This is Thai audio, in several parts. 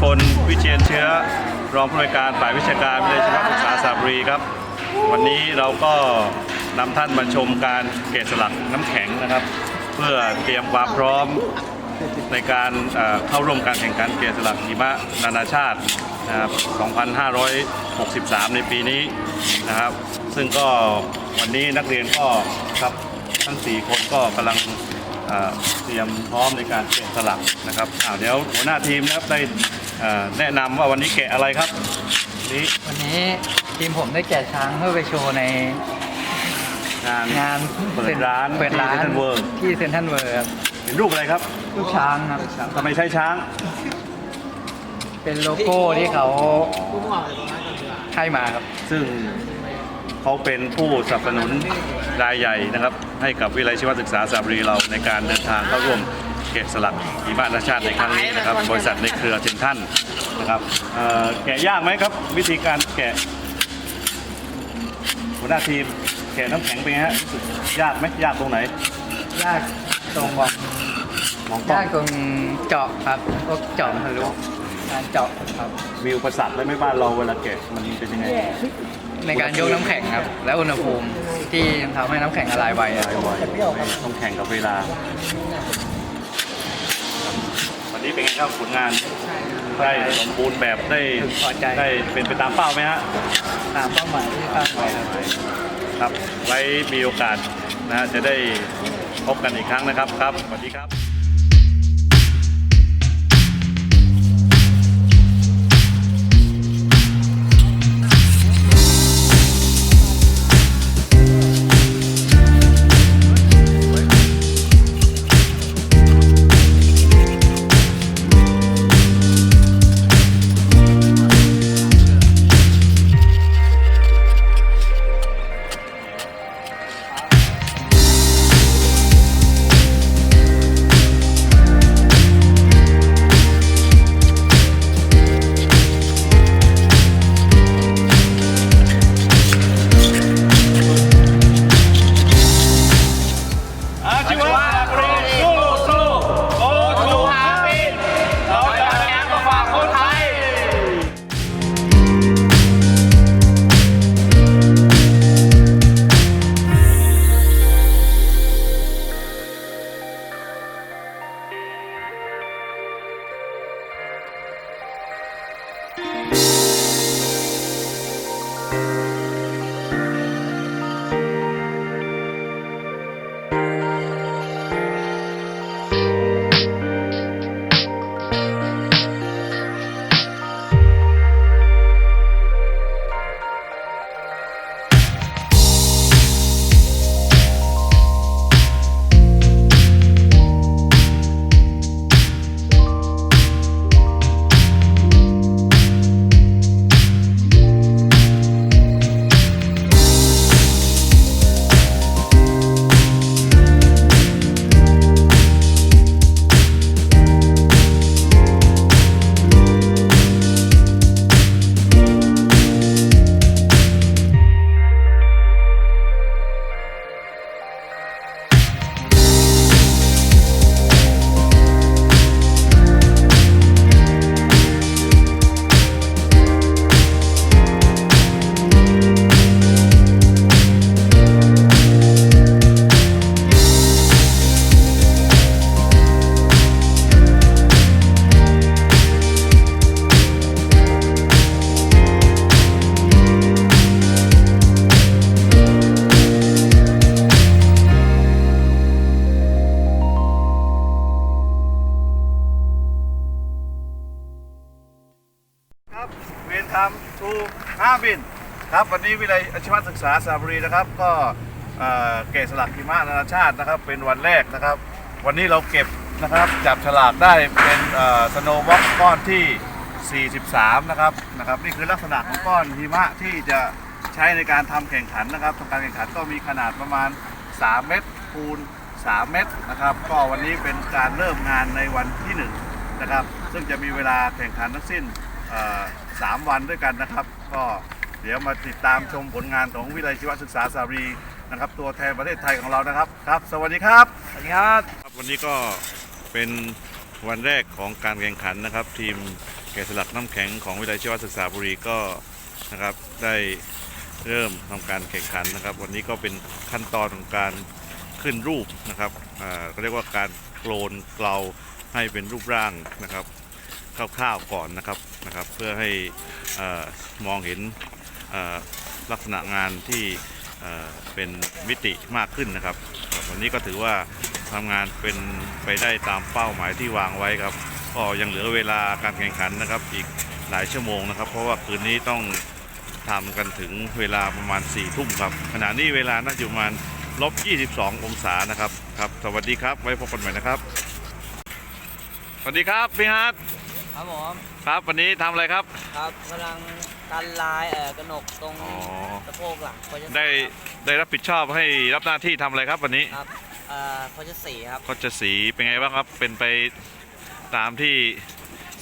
พลวิเชียนเชื้อ รองผู้อำนวยการฝ่ายวิชาการวิทยาชีวศึกษาสระบุรีครับ วันนี้เราก็นำท่านมาชมการแกะสลักน้ำแข็งนะครับ เพื่อเตรียมความพร้อมในการเอ่อเข้าร่วมการแข่งขันแกะสลักหิมะนานาชาตินะครับ2563 ในปีนี้นะครับ ซึ่งก็วันนี้นักเรียนก็ครับทั้ง 4 คนก็กำลัง เอ่อเตรียมพร้อมในการแกะสลักนะครับอ้าวเดี๋ยวหัวหน้าทีมนะครับได้เอ่อแนะนำว่าวันนี้แกะอะไรครับนี่วันนี้ทีมผมได้แกะช้างเพื่อไปโชว์ในงาน งานเปิดร้านเปิดร้านที่ Central World ที่เซนทันเวิร์ครับเห็นรูปอะไรครับลูกช้างครับทำไมใช้ช้างเป็นโลโก้ที่เขาให้มาครับ ซึ่ง เขาเป็นผู้สนับสนุนรายใหญ่นะครับ ให้กับวิทยาลัยชีวศึกษาสระบุรีเราในการเดินทางเข้าร่วมแกะสลักหิมะนานาชาติในครั้งนี้นะครับ บริษัทในเครือเซนทรันนะครับเอ่อแกะยากไหมครับ วิธีการแกะหัวหน้าทีมแกะน้ำแข็งเป็นไงฮะรู้สึกยากไหมยากตรงไหน ยากตรงบอกมองกล้อยางกตรงเจาะครับพวกเจาะทะลุการเจาะครับมีอุปสรรคอะไรไหม่บ้านเราเวลาแกะมันเป็นยังไง ในการยกน้ำแข็งครับ และอุณหภูมิที่ทำให้น้ำแข็งละลายไวอะ ไวๆต้องแข่งกับเวลา วันนี้เป็นไงครับผลงานได้สมบูรณ์แบบได้พอใจ ได้เป็นไปตามเป้าไหมฮะ ตามเป้าหมายที่ตั้งไว้ครับ ครับ ไว้มีโอกาสนะฮะจะได้พบกันอีกครั้งนะครับ ครับ สวัสดีครับ บินครับวันนี้วิทยาลัยอาชีวศึกษาสระบุรีนะครับ ก็เกะสลักหิมะนานาชาตินะครับ เป็นวันแรกนะครับ วันนี้เราเก็บนะครับจับฉลากได้เป็นสโนว์วอล์กก้อนที่ 43 นะครับนะครับนี่คือลักษณะของก้อนหิมะที่จะใช้ในการทำแข่งขันนะครับทำการแข่งขันก็มีขนาดประมาณ 3 เมตรคูณ 3 เมตรนะครับ ก็วันนี้เป็นการเริ่มงานในวันที่ 1 นะครับ ซึ่งจะมีเวลาแข่งขันทั้งสิ้น เอ่อสามวันด้วยกันนะครับ ก็เดี๋ยวมาติดตามชมผลงานของวิทยาลัยชีวศึกษาสารีนะครับ ตัวแทนประเทศไทยของเรานะครับครับ สวัสดีครับ สวัสดีครับ วันนี้ก็เป็นวันแรกของการแข่งขันนะครับ ทีมกะสลักน้ำแข็งของวิทยาลัยชีวศึกษาบุรีก็นะครับได้เริ่มทำการแข่งขันนะครับ วันนี้ก็เป็นขั้นตอนของการขึ้นรูปนะครับอ่าเขาเรียกว่าการโคลนเกลาให้เป็นรูปร่างนะครับคร่าวๆก่อนนะครับ นะครับ เพื่อให้อมองเห็นลักษณะงานที่เป็นมิติมากขึ้นนะครับ วันนี้ก็ถือว่าทำงานเป็นไปได้ตามเป้าหมายที่วางไว้ครับ ก็ยังเหลือเวลาการแข่งขันนะครับ อีกหลายชั่วโมงนะครับ เพราะว่าคืนนี้ต้องทำกันถึงเวลาประมาณ4ี่ทุ่มครับ ขณะนี้เวลาน่าจะประมาณลบ 22 องศานะครับครับ สวัสดีครับ ไว้พบกันใหม่นะครับ สวัสดีครับพี่ฮัทครับผม ครับวันนี้ทำอะไรครับ ครับกำลังกันลายเอ่อกระหนกตรงอ๋อ สะโพกหลังโคชได้ได้รับผิดชอบให้รับหน้าที่ทำอะไรครับวันนี้ครับเอ่อโคชสีครับก็จะสีเป็นไงบ้างครับเป็นไปตามที่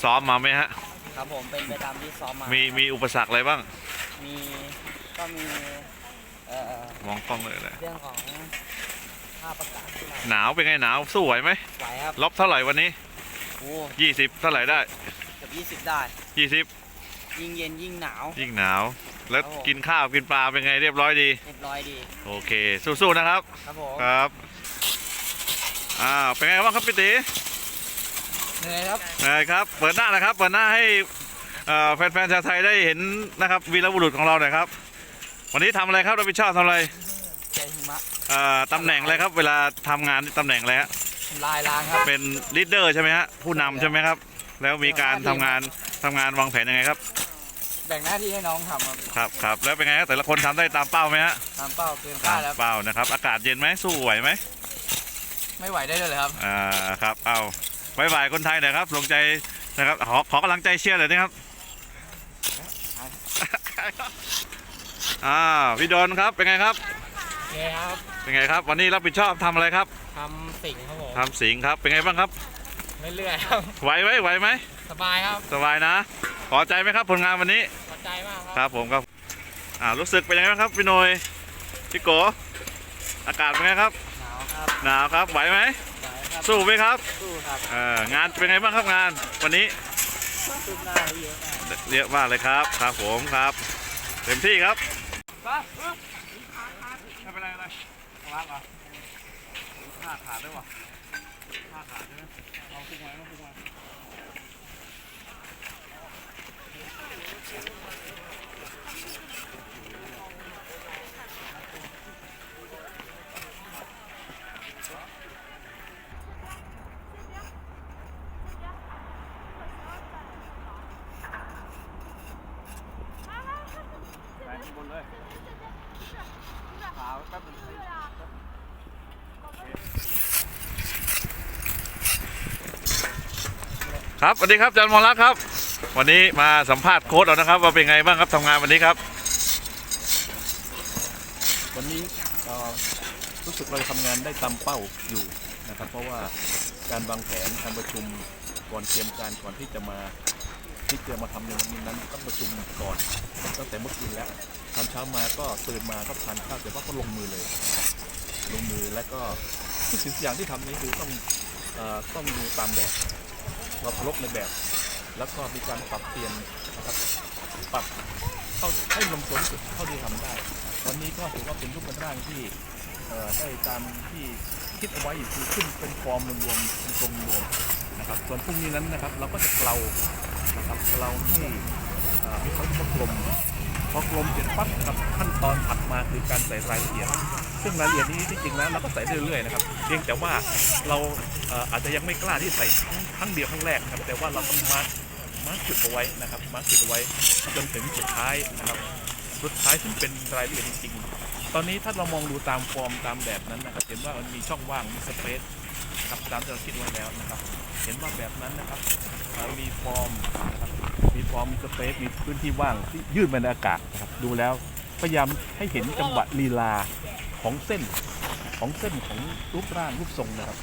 ซ้อมมาไหมฮะครับผมเป็นไปตามที่ซ้อมมามีครับมีอุปสรรคอะไรบ้าง มีก็มีเอ่อมองกล้องเลยนะเรื่องของภาพประกาศที่เราหนาวเป็นไงหนาวสู้ไหวไหมไหวครับลบเท่าไหร่วันนี้โอ้20 เท่าไหร่ได้เกือบ ยี่สิบได้20ยิ่งเย็นยิ่งหนาว ยิ่งหนาว แล้วครับผม กินข้าวกินปลาเป็นไงเรียบร้อยดี เรียบร้อยดี โอเค สู้ๆนะครับ ครับผมครับอ้าวเป็นไงบ้างครับพี่ตีเหนื่อยครับไงครับ เปิดหน้านะครับ เปิดหน้าให้เอ่อแฟนๆชาวไทยได้เห็นนะครับวีรบุรุษของเราหน่อยครับ วันนี้ทำอะไรครับรับผิดชอบทำอะไรใจหิมะเอ่อตำแหน่งอะไรครับ เวลาทำงานนี่ตำแหน่งอะไรฮะทำลายล้างครับ เป็นลีดเดอร์ใช่ไหมฮะผู้นำใช่ไหมครับ แล้วมีการทำงานทำงานวางแผนยังไงครับ แบ่งหน้าที่ให้น้องทำครับครับครับแล้วเป็นไงครับแต่ละคนทำได้ตามเป้าไหมฮะตามเป้าเกินตาคามดแล้ว เป้านะครับ อากาศเย็นไหมสู้ไหวไหมไม่ไหวได้เลยครับ อ่าครับเอาบายบายคนไทยหน่อยครับลงใจนะครับขอขอกำลังใจเชียร์เลยนะครับอ่าพี่ดอนครับเป็นไงครับ โอเคครับเป็นไงครับ วันนี้รับผิดชอบทำอะไรครับทำสิ่งครับผมทำสิงครับเป็นไงบ้างครับ เรื่อยๆครับ ไหวไหมไหวไหมสบายครับสบายนะพอใจไหมครับผลงานวันนี้พอใจมากคครับรับผมครับอ่ารู้สึกเป็นยังไงบ้างครับพี่หนยพี่โกอากาศเป็นไงครับหนาวครับหนาวครับไหวไหมไหวครับสู้ไหมครับสู้ครับเอ่องานเป็นไงบ้างครับงานวันนี้สู้หน้าเยอะมากเยอะมากเลยครับครับผมครับ เต็มที่ครับไม่เป็นไรอะไรล้างอะผ้าขาดด้วยวะผ้าขาดใช่ไหม bueno. ครับสวัสดีครับอาจารย์มอลักครับ วันนี้มาสัมภาษณ์โค้ชเรานะครับ ว่าเป็นไงบ้างครับทำงานวันนี้ครับ วันนี้เอ่อรู้สึกเราทำงานได้ตามเป้าอยู่นะครับ เพราะว่าการวางแผนการประชุมก่อนเตรียมการก่อนที่จะมาที่จะมาทำในวันนี้นั้นต้องประชุมก่อนตั้งแต่เมื่อคืนแล้วตอนเช้ามาก็ตื่นมาก็ทานข้าวแต่ว่าก็ลงมือเลย ลงมือแล้วก็ทุกสิ่งทุกอย่างที่ทำนี้คือต้องเอ่อต้องดูตามแบบ เราเคารพในแบบ แล้วก็มีการปรับเปลี่ยนนะครับปรับเข้าให้ลงตัวที่สุดเท่าที่ทำได้ วันนี้ก็ถือว่าเป็นรูปร่างที่ได้ตามที่คิดเอาไว้อยู่คือขึ้นเป็นฟอร์มรวมๆเป็นทรงรวมนะครับส่วนพรุ่งนี้นั้นนะครับ เราก็จะเกลานะครับเกลาที่เอ่อมีความกลม พอกลมเสร็จปั๊บครับขั้นตอนถัดมาคือการใส่รายละเอียด ซึ่งรายละเอียดนี้ที่จริงแล้วเราก็ใส่เรื่อยๆนะครับเพียงแต่ว่าเราเอออาจจะยังไม่กล้าที่ใส่ครั้งเดียวครั้งแรกนะครับแต่ว่าเราต้องมาร์คมาร์คจุดเอาไว้นะครับมาร์คจุดเอาไว้จนถึงสุดท้ายนะครับสุดท้ายซึ่งเป็นรายละเอียดจริงๆตอนนี้ถ้าเรามองดูตามฟอร์มตามแบบนั้นนะครับเห็นว่ามันมีช่องว่างมีสเปซครับตามที่เราคิดไว้แล้วนะครับ เห็นว่าแบบนั้นนะครับมีฟอร์มนะครับ มีฟอร์มมีสเปซมีพื้นที่ว่างที่ยืดไปในอากาศนะครับดูแล้วพยายามให้เห็นจังหวะลีลาของเส้นของเส้นของรูปร่างรูปทรงนะครับ